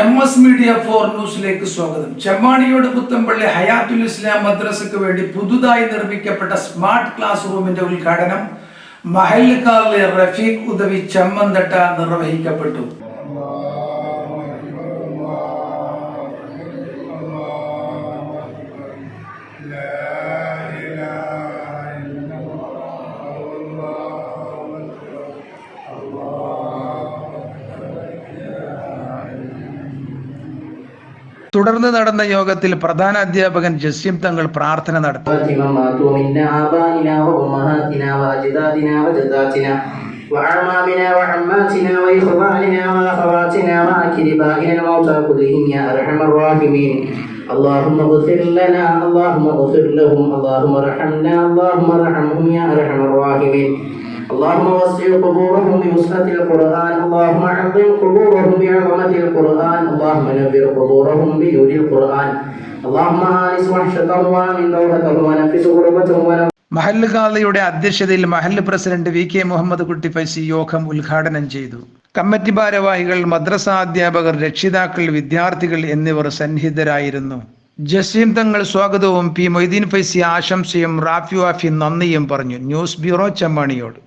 M S media for ന്യൂസിലേക്ക് സ്വാഗതം. ചെമ്മാണിയോട് പുത്തമ്പള്ളി ഹയാത്തുൽ ഇസ്ലാം മദ്രസയ്ക്ക് വേണ്ടി പുതുതായി നിർമ്മിക്കപ്പെട്ട സ്മാർട്ട് ക്ലാസ് റൂമിന്റെ ഉദ്ഘാടനം മഹല്ലുകാരിലെ റഫീഖ് ഉദവി ചെമ്മന്തട്ട നിർവഹിക്കപ്പെട്ടു. തുടർന്ന് നടന്ന യോഗത്തിൽ പ്രധാന അധ്യാപകൻ ജസീം തങ്ങൾ പ്രാർത്ഥന നടത്തി فاطمة ماتوا منا آبائنا وأمهاتنا وأجدادنا وجداتنا وأعمامنا وعماتنا وإخواننا وأخواتنا وأكربائنا الموتى كلهم يا أرحم الراحمين اللهم اغفر لنا اللهم اغفر لهم اللهم ارحمنا اللهم ارحمهم يا أرحم الراحمين اللهم وسع قبورهم بوسعة القرآن اللهم عظم قبورهم بعظمة القرآن اللهم نبر قبورهم بنور القرآن اللهم آنس وحشتهم ومن دوحتهم ونفس غربتهم ونفس മഹല്ല് കാളിയുടെ അധ്യക്ഷതയിൽ മഹല്ല് പ്രസിഡന്റ് വി കെ മുഹമ്മദ് കുട്ടി ഫൈസി യോഗം ഉദ്ഘാടനം ചെയ്തു കമ്മിറ്റി ഭാരവാഹികൾ മദ്രസ അധ്യാപകർ രക്ഷിതാക്കൾ വിദ്യാർത്ഥികൾ എന്നിവർ സന്നിഹിതരായിരുന്നു ജസീം തങ്ങൾ സ്വാഗതവും പി മൊയ്തീൻ ഫൈസി ആശംസയും റാഫി വാഫി നന്ദിയും പറഞ്ഞു ന്യൂസ് ബ്യൂറോ ചെമ്മാണിയോട്